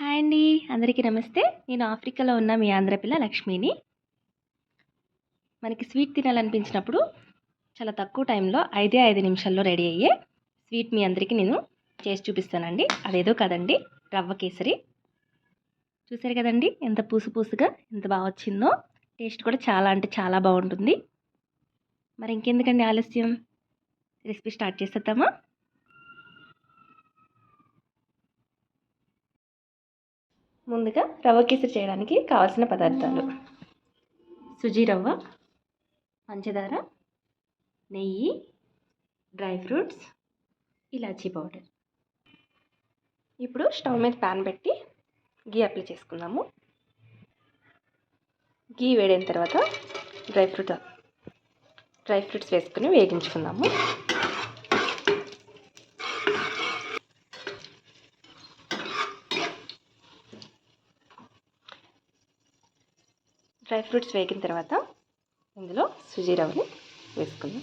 Hi అండి. అందరికీ నమస్తే. నేను ఆఫ్రికాలో ఉన్న మీ ఆంధ్రపిల్ల లక్ష్మిని. మనకి స్వీట్ తినాలనిపించినప్పుడు చాలా తక్కువ టైంలో ఐదే ఐదు నిమిషాల్లో రెడీ అయ్యే స్వీట్ మీ అందరికీ నేను చేసి చూపిస్తానండి. అదేదో కదండి రవ్వ కేసరి. చూసారు కదండి ఎంత పూసు పూసుగా ఎంత బాగా వచ్చిందో. టేస్ట్ కూడా చాలా అంటే చాలా బాగుంటుంది. మరి ఇంకెందుకండి ఆలస్యం? రెసిపీ స్టార్ట్ చేసేద్దామా? ముందుగా రవ్వ కేసరి చేయడానికి కావాల్సిన పదార్థాలు. సుజీ రవ్వ పంచదార నెయ్యి డ్రై ఫ్రూట్స్ ఇలాచీ పౌడర్. ఇప్పుడు స్టవ్ మీద ప్యాన్ పెట్టి గీ అప్లై చేసుకుందాము. గీ వేడైన తర్వాత డ్రై ఫ్రూట్ డ్రై ఫ్రూట్స్ వేసుకుని వేగించుకుందాము. డ్రై ఫ్రూట్స్ వేగిన తర్వాత ఇందులో సుజీ రవ్వని వేసుకుందాం.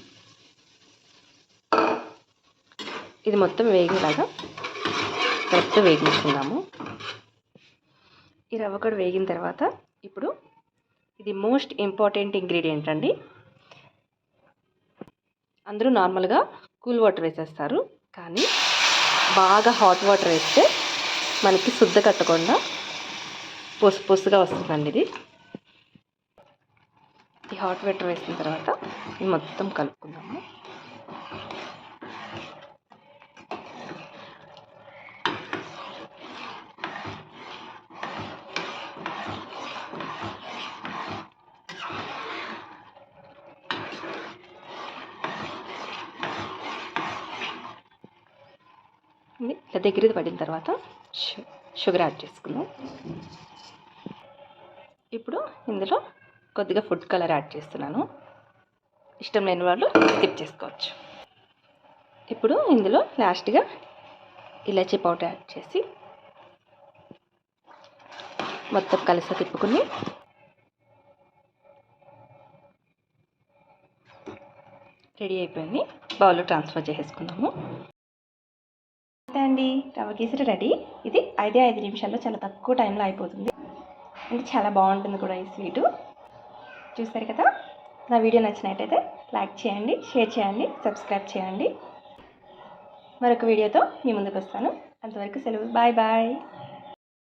ఇది మొత్తం వేగేలాగా కరెక్ట్ వేగించుకుందాము. ఈ రవ్వ కూడా వేగిన తర్వాత ఇప్పుడు ఇది మోస్ట్ ఇంపార్టెంట్ ఇంగ్రీడియంట్ అండి. అందరూ నార్మల్గా కూల్ వాటర్ వేసేస్తారు. కానీ బాగా హాట్ వాటర్ వేస్తే మనకి శుద్ధ కట్టకుండా పొసు పొసుగా వస్తుందండి ఇది. ఈ హాట్ వాటర్ వేసిన తర్వాత ఇది మొత్తం కలుపుకుందాము. ఇలా దగ్గరికి పడిన తర్వాత షుగర్ యాడ్ చేసుకుందాం. ఇప్పుడు ఇందులో కొద్దిగా ఫుడ్ కలర్ యాడ్ చేస్తున్నాను. ఇష్టం లేని వాళ్ళు స్కిప్ చేసుకోవచ్చు. ఇప్పుడు ఇందులో లాస్ట్గా ఇలాచీ పౌడర్ యాడ్ చేసి మొత్తం కలిసి తిప్పుకుని రెడీ అయిపోయింది. బౌల్లో ట్రాన్స్ఫర్ చేసేసుకుందాము. అంతే అండి. రవ్వ గీసరి రెడీ. ఇది ఐదే ఐదు నిమిషాల్లో చాలా తక్కువ టైంలో అయిపోతుంది. అంటే చాలా బాగుంటుంది కూడా ఈ స్వీటు. చూసారు కదా? నా వీడియో నచ్చినట్టయితే లైక్ చేయండి షేర్ చేయండి సబ్స్క్రైబ్ చేయండి. మరొక వీడియోతో మీ ముందుకు వస్తాను. అంతవరకు సెలవు. Bye bye.